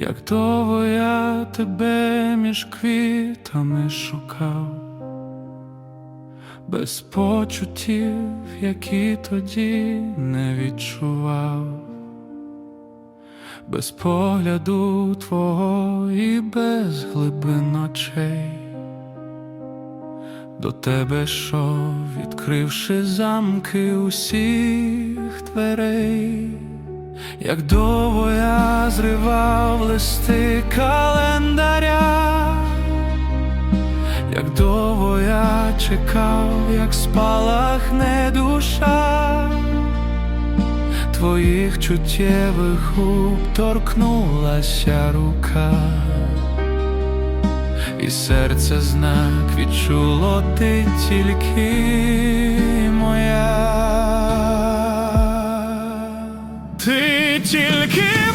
як довго я тебе між квітами шукав, без почуттів, які тоді не відчував, без погляду твого і без глибин очей. До тебе йшов, відкривши замки усіх дверей, як довго я зривав листи календаря, як довго я чекав, як спалахне душа, твоїх чуттєвих губ торкнулася рука. І серце знак відчуло ти тільки Ти тільки